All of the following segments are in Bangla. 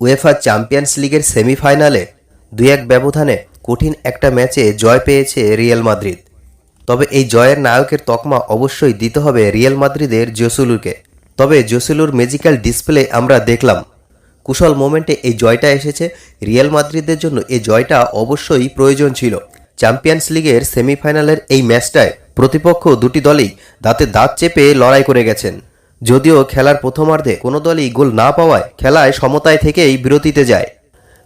উয়েফা চ্যাম্পিয়ন্স লিগের সেমিফাইনালে দুই এক ব্যবধানে কঠিন একটা ম্যাচে জয় পেয়েছে রিয়াল মাদ্রিদ তবে এই জয়ের নায়কের তকমা অবশ্যই দিতে হবে রিয়াল মাদ্রিদের জোসুলুকে তবে জোসুলুর ম্যাজিক্যাল ডিসপ্লে আমরা দেখলাম। কুশল মোমেন্টে এই জয়টা এসেছে। রিয়াল মাদ্রিদের জন্য এই জয়টা অবশ্যই প্রয়োজন ছিল। চ্যাম্পিয়ন্স লিগের সেমিফাইনালের এই ম্যাচটায় প্রতিপক্ষ দুটি দলই দাঁতে দাঁত চেপে লড়াই করে গেছেন। যদিও খেলার প্রথমার্ধে কোনো দলই গোল না পাওয়ায় খেলায় সমতায় থেকেই বিরতিতে যায়।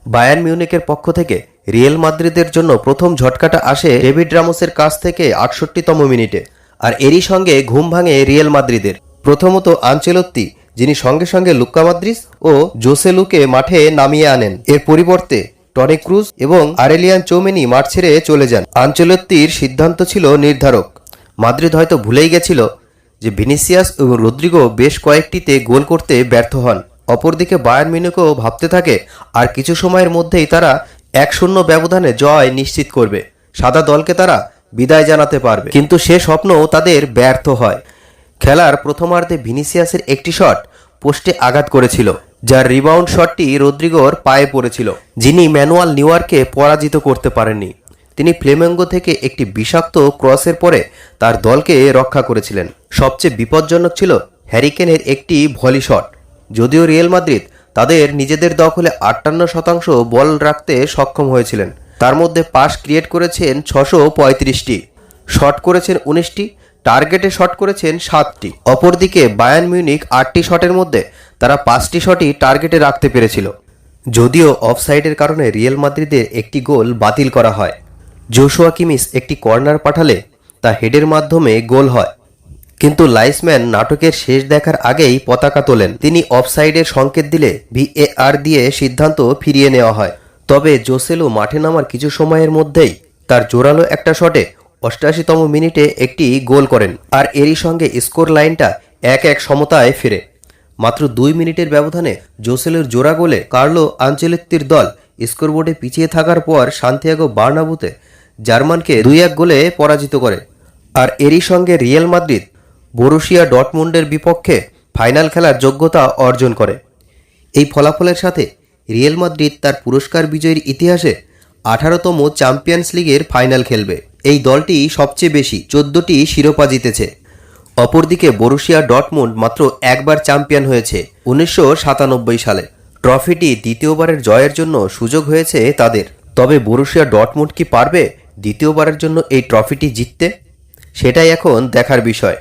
বায়ান মিউনিকের পক্ষ থেকে রিয়েল মাদ্রিদের জন্য প্রথম ঝটকাটা আসে ডেভিড রামোসের কাছ থেকে আটষট্টিতম মিনিটে। আর এরই সঙ্গে ঘুম ভাঙে রিয়েল মাদ্রিদের। প্রথমত আঞ্চেলত্তি, যিনি সঙ্গে সঙ্গে লুক্কা মাদ্রিস ও জোসেলুকে মাঠে নামিয়ে আনেন। এর পরিবর্তে টনি ক্রুজ এবং আরেলিয়ান চৌমেনি মাঠ ছেড়ে চলে যান। আঞ্চেলত্তির সিদ্ধান্ত ছিল নির্ধারক। মাদ্রিদ হয়তো ভুলেই গেছিল যে ভিনিসিয়াস ও রদ্রিগো বেশ কয়েকটিতে গোল করতে ব্যর্থ হন। অপরদিকে বায়ার মিনুকেও ভাবতে থাকে, আর কিছু সময়ের মধ্যেই তারা এক শূন্য ব্যবধানে জয় নিশ্চিত করবে। সাদা দলকে তারা বিদায় জানাতে পারবে। কিন্তু সে স্বপ্নও তাদের ব্যর্থ হয়। খেলার প্রথমার্ধে ভিনিসিয়াসের একটি শট পোস্টে আঘাত করেছিল, যার রিবাউন্ড শটটি রদ্রিগোর পায়ে পড়েছিল, যিনি ম্যানুয়াল নিউয়ারকে পরাজিত করতে পারেননি। তিনি ফ্লেমেঙ্গো থেকে একটি বিষাক্ত ক্রসের পরে তার দলকে রক্ষা করেছিলেন। সবচেয়ে বিপজ্জনক ছিল হ্যারিকেনের একটি ভলি শট। যদিও রিয়েল মাদ্রিদ তাদের নিজেদের দখলে আটান্ন শতাংশ বল রাখতে সক্ষম হয়েছিলেন। তার মধ্যে পাস ক্রিয়েট করেছেন ছশো পঁয়ত্রিশটি, শট করেছেন উনিশটি, টার্গেটে শট করেছেন সাতটি। অপরদিকে বায়ান মিউনিক আটটি শটের মধ্যে তারা পাঁচটি শটই টার্গেটে রাখতে পেরেছিল। যদিও অফসাইডের কারণে রিয়েল মাদ্রিদের একটি গোল বাতিল করা হয়। জোশুয়া কিমিস একটি কর্নার পাঠালে তা হেডের মাধ্যমে গোল হয়। কিন্তু লাইসম্যান নাটকের শেষ দেখার আগেই পতাকা তোলেন। তিনি অফসাইডের সংকেত দিলে ভিএআর দিয়ে সিদ্ধান্ত ফিরিয়ে নেওয়া হয়। তবে জোসেলো মাঠে নামার কিছু সময়ের মধ্যেই তার জোরালো একটা শটে অষ্টাশিতম মিনিটে একটি গোল করেন আর এরই সঙ্গে স্কোর লাইনটা এক এক সমতায় ফিরে। মাত্র দুই মিনিটের ব্যবধানে জোসেলের জোড়া গোলে কার্লো আঞ্চলিত্তির দল স্কোরবোর্ডে পিছিয়ে থাকার পর সান্তিয়াগো বার্নাবুতে জার্মানকে দুই এক গোলে পরাজিত করে। আর এরই সঙ্গে রিয়েল মাদ্রিদ, বরুশিয়া ডটমুন্ডের বিপক্ষে ফাইনাল খেলার যোগ্যতা অর্জন করে। এই ফলাফলের সাথে রিয়েল মাদ্রিদ তার পুরস্কার বিজয়ীর ইতিহাসে আঠারোতম চ্যাম্পিয়ন্স লিগের ফাইনাল খেলবে। এই দলটি সবচেয়ে বেশি চোদ্দটি শিরোপা জিতেছে। অপরদিকে বরুশিয়া ডটমুন্ড মাত্র একবার চ্যাম্পিয়ন হয়েছে উনিশশো সাতানব্বই সালে। ট্রফিটি দ্বিতীয়বারের জয়ের জন্য সুযোগ হয়েছে তাদের। তবে বরুশিয়া ডটমুন্ড কি পারবে দ্বিতীয়বারের জন্য এই ট্রফিটি জিততে? সেটাই এখন দেখার বিষয়।